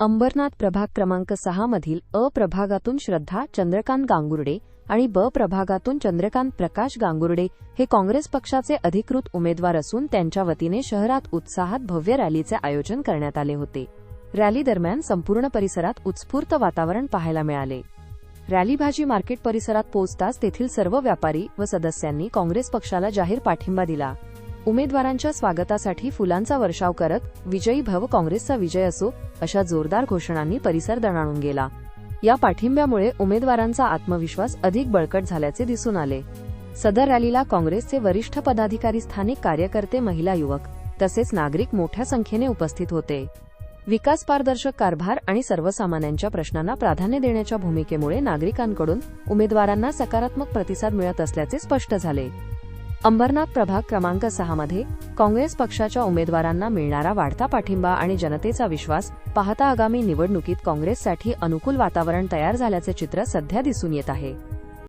अंबरनाथ प्रभाग क्रमांक सहा मधील अ प्रभागातून श्रद्धा चंद्रकांत गांगुर्डे आणि ब प्रभागातून चंद्रकांत प्रकाश गांगुर्डे हे काँग्रेस पक्षाचे अधिकृत उमेदवार असून त्यांच्या वतीने शहरात उत्साहात भव्य रॅलीचे आयोजन करण्यात आले होते. रॅली दरम्यान संपूर्ण परिसरात उत्स्फूर्त वातावरण पाहायला मिळाले. रॅली भाजी मार्केट परिसरात पोहोचताच तेथील सर्व व्यापारी व सदस्यांनी काँग्रेस पक्षाला जाहीर पाठिंबा दिला. उमेदवारांच्या स्वागतासाठी फुलांचा वर्षाव करत विजयी भव काँग्रेसचा विजय असो अशा जोरदार घोषणांनी परिसर दणाणून गेला. या पाठिंब्यामुळे उमेदवारांचा आत्मविश्वास अधिक बळकट झाल्याचे दिसून आले. सदर रॅलीला काँग्रेसचे वरिष्ठ पदाधिकारी स्थानिक कार्यकर्ते महिला युवक तसेच नागरिक मोठ्या संख्येने उपस्थित होते. विकास पारदर्शक कारभार आणि सर्वसामान्यांच्या प्रश्नांना प्राधान्य देण्याच्या भूमिकेमुळे नागरिकांकडून उमेदवारांना सकारात्मक प्रतिसाद मिळत असल्याचे स्पष्ट झाले. अंबरनाथ प्रभाग क्रमांक सहा मध्ये काँग्रेस पक्षाच्या उमेदवारांना मिळणारा वाढता पाठिंबा आणि जनतेचा विश्वास पाहता आगामी निवडणुकीत काँग्रेससाठी अनुकूल वातावरण तयार झाल्याचे चित्र सध्या दिसून येत आहे.